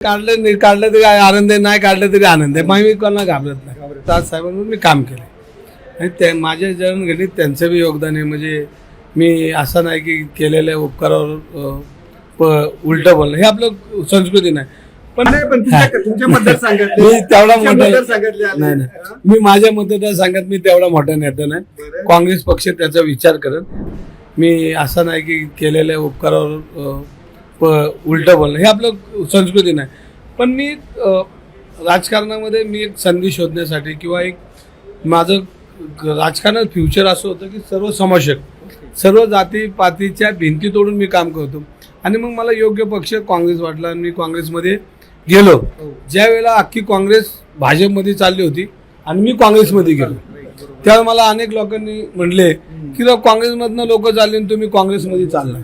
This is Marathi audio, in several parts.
काढलं नाही काढलं तरी आनंद आहे नाही काढलं तरी आनंद आहे. मग मी कोणाला घाबरत नाही. ताज साहेबांवर मी काम केलं आणि ते माझ्या जन्म घडीत त्यांचं बी योगदान आहे. म्हणजे मी असं नाही की केलेल्या उपकारावर प- उलटं बोलणं. हे आपलं संस्कृती नाही. पण नाही पण तुमच्या मतदारसंघात मी तेवढा मोठा. नाही नाही. मी माझ्या मतदारसंघात मी तेवढा मोठा नेता नाही. काँग्रेस पक्ष त्याचा विचार करत. मी असं नाही की केलेल्या उपकारावर उलटं बोलणं. हे आपलं संस्कृती नाही. पण मी राजकारणामध्ये मी एक संधी शोधण्यासाठी किंवा एक माझं राजकारणात फ्युचर असं होतं की सर्व समशक सर्व जाती पातीच्या भिंती तोडून मी काम करतो. आणि मग मला योग्य पक्ष काँग्रेस वाटला आणि मी काँग्रेसमध्ये गेलो. ज्या वेळेला अख्खी काँग्रेस भाजपमध्ये चालली होती आणि मी काँग्रेसमध्ये गेलो. त्यावेळेला मला अनेक लोकांनी म्हणले की काँग्रेसमधनं लोक चालले आणि तुम्ही काँग्रेसमध्ये चाललाय.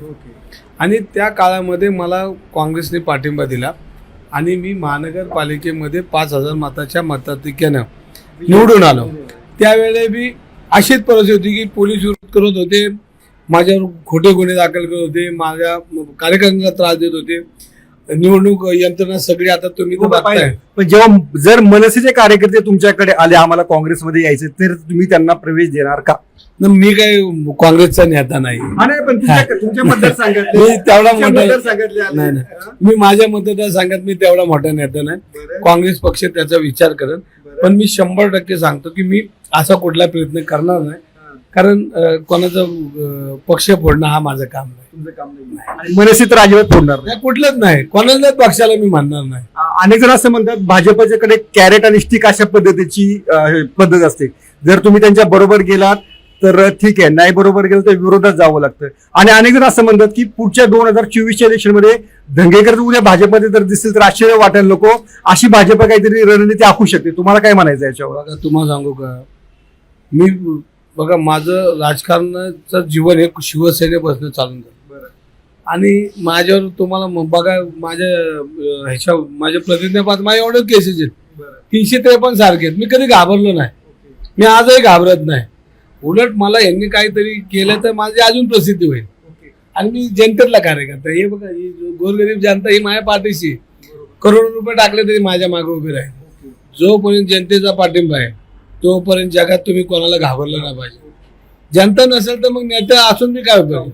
आणि त्या काळामध्ये मला काँग्रेसने पाठिंबा दिला आणि मी महानगरपालिकेमध्ये पाच हजार मताच्या मताधिक्यानं निवडून आलो. त्यावेळेला मी अशीच परिस्थिती होती की पोलीस विरोध करत होते माझ्यावर खोटे गुन्हे दाखल करत होते माझ्या कार्यकर्त्यांना त्रास देत होते. निवडणूक यंत्रणा सगळी आता तुम्ही तर हो, बघताय. पण जेव्हा जर मनसेचे कार्यकर्ते तुमच्याकडे आले आम्हाला काँग्रेसमध्ये यायचे तर तुम्ही त्यांना प्रवेश देणार का? न मी काही काँग्रेसचा नेता नाही. हा, नाही पण तुमच्या तुमच्या मतदारसंघातले मी तेवढा तुमच्या मोठा मतदारसंघातले आले. नाही नाही. मी माझ्या मतदारसंघात मी तेवढा मोठा नेता नाही. बरं. काँग्रेस पक्ष त्याचा विचार करत. बरं. पण मी शंभर टक्के सांगतो की मी असा कुठला प्रयत्न करणार नाही. कारण अं, कोणाचं अं, पक्ष फोडणं हा माझं काम नाही. तुमचं काम नाही. आणि मनसे तर अजिबात फोडणार नाही. नाही, कुठलंच नाही. कोणाच्याच पक्षाला मी म्हणणार नाही. आ- अनेक जण असं म्हणतात भाजपच्याकडे कॅरेट आणि स्टिक अशा पद्धतीची अ, हे पद्धत असते. जर तुम्ही त्यांच्या बरोबर गेलात तर ठीक आहे. नाही बरोबर गेलं तर विरोधात जावं लागतं. आणि अनेक जण असं म्हणतात की पुढच्या दोन हजार चोवीसच्या इलेक्शनमध्ये धंगेकर जर उद्या भाजपमध्ये जर दिसतील तर आश्चर्य वाटायला नको अशी भाजप काहीतरी रणनीती आखू शकते. तुम्हाला काय म्हणायचं याच्यावर? बघा तुम्हाला सांगू का? मी बघा माझं राजकारणाचं जीवन हे शिवसेनेपासून चालून झालं आणि माझ्यावर तुम्हाला म- बघा माझ्या अं, ह्याच्या माझ्या प्रतिज्ञापात माझ्या एवढं केसेस आहेत. तीनशे त्रेपन्न सारखे आहेत. मी कधी घाबरलो नाही. मी आजही घाबरत नाही. उलट मला यांनी काहीतरी केलं तर माझी अजून प्रसिद्धी होईल. आणि मी जनतेतला कार्यकर्ता हे बघा ही जो गोरगरीब जनता ही माझ्या पाठीशी आहे. करोडो रुपये टाकले तरी माझ्या मागे उभे राहील. जोपर्यंत जनतेचा पाठिंबा आहे तोपर्यंत जगात तुम्ही कोणाला घाबरलं नाही पाहिजे. जनता नसेल तर मग नेता असून बी काय उपयोग